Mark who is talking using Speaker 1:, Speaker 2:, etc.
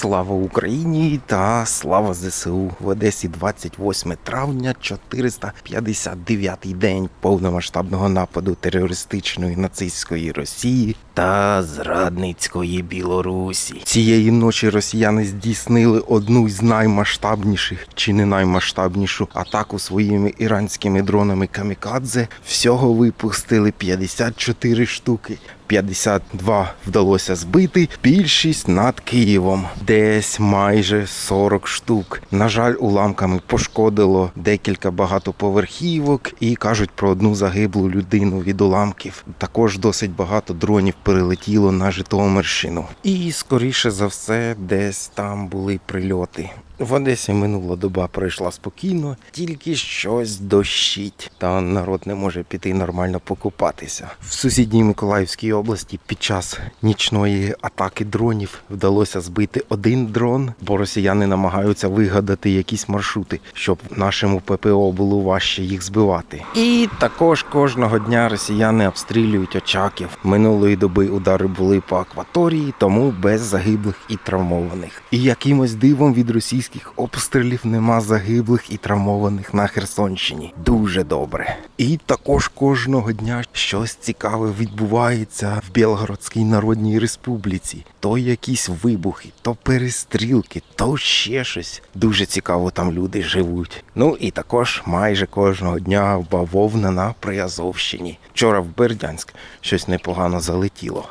Speaker 1: Слава Україні та слава ЗСУ в Одесі 28 травня, 459-й день повномасштабного нападу терористичної нацистської Росії та зрадницької Білорусі. Цієї ночі росіяни здійснили одну з наймасштабніших чи не наймасштабнішу атаку своїми іранськими дронами камікадзе. Всього випустили 54 штуки. 52 вдалося збити, більшість над Києвом, десь майже 40 штук. На жаль, уламками пошкодило декілька багатоповерхівок і кажуть про одну загиблу людину від уламків. Також досить багато дронів перелетіло на Житомирщину. І скоріше за все, десь там були прильоти. В Одесі минула доба пройшла спокійно, тільки щось дощить, та народ не може піти нормально покупатися. В сусідній Миколаївській області під час нічної атаки дронів вдалося збити один дрон, бо росіяни намагаються вигадати якісь маршрути, щоб нашому ППО було важче їх збивати. І також кожного дня росіяни обстрілюють очаків. Минулої доби удари були по акваторії, тому без загиблих і травмованих. І якимось дивом від російських обстрілів нема загиблих і травмованих на Херсонщині. Дуже добре. І також кожного дня щось цікаве відбувається в Білгородській Народній Республіці. То якісь вибухи, то перестрілки, то ще щось. Дуже цікаво там люди живуть. Ну і також майже кожного дня бавовна на Приазовщині. Вчора в Бердянськ щось непогано залетіло.